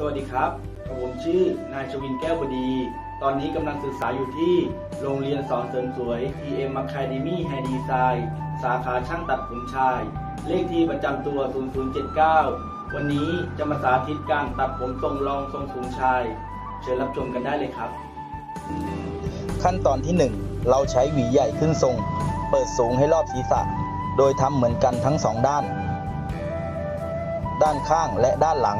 สวัสดีครับผมชื่อนายชวินแก้วบดี ตอนนี้กำลังศึกษาอยู่ที่โรงเรียนสอนเสริมสวย TM Academy Hair Design สาขาช่างตัดผมชาย เลขที่ประจำตัว 0079 วันนี้จะมาสาธิตการตัดผมทรงรองทรงสูงชาย เชิญรับชมกันได้เลยครับ ขั้นตอนที่ 1 เราใช้หวีใหญ่ขึ้นทรง เปิดสูงให้รอบศีรษะ โดยทำเหมือนกันทั้งสองด้าน ด้านข้างและด้านหลัง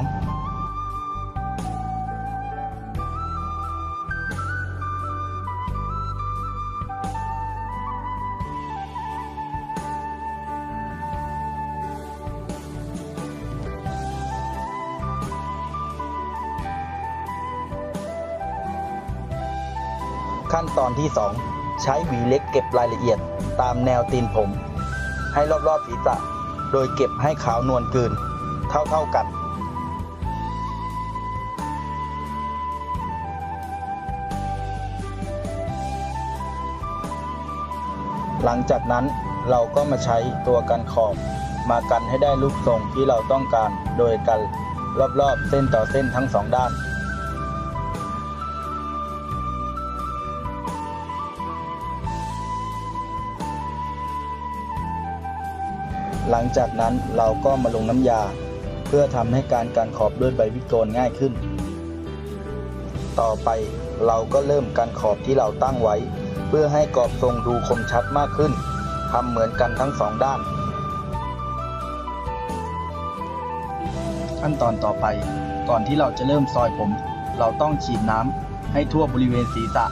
ขั้นตอนที่ 2 ใช้หวีเล็กเก็บรายละเอียดตามแนวตีนผม ให้รอบๆศีรษะ โดยเก็บให้ขาวนวลเกินเท่าๆกันหลังจากนั้นเราก็มาใช้ตัวกันขอบ มากันให้ได้รูปทรงที่เราต้องการ โดยกันรอบๆเส้นต่อเส้นทั้งสองด้าน หลังจากนั้นเราก็มาลงน้ำยา เพื่อทำให้การการขอบด้วยใบวิโกนง่ายขึ้น ต่อไปเราก็เริ่มการขอบที่เราตั้งไว้ เพื่อให้กรอบทรงดูคมชัดมากขึ้นทำเหมือนกันทั้งสองด้าน ขั้นตอนต่อไปก่อนที่เราจะเริ่มซอยผม เราต้องฉีดน้ำให้ทั่วบริเวณศีรษะ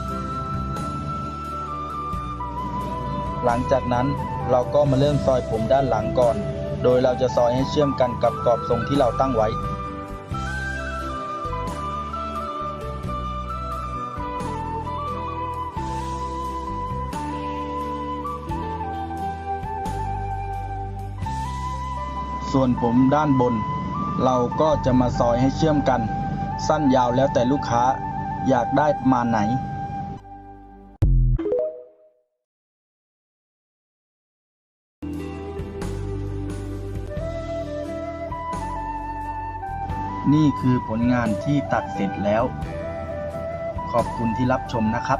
หลังจากนั้นเราก็มาเริ่มซอยผมด้านหลังก่อน โดยเราจะซอยให้เชื่อมกันกับกรอบทรงที่เราตั้งไว้ส่วนผมด้านบน เราก็จะมาซอยให้เชื่อมกัน สั้นยาวแล้วแต่ลูกค้าอยากได้ประมาณไหน นี่คือผลงานที่ตัดเสร็จแล้ว ขอบคุณที่รับชมนะครับ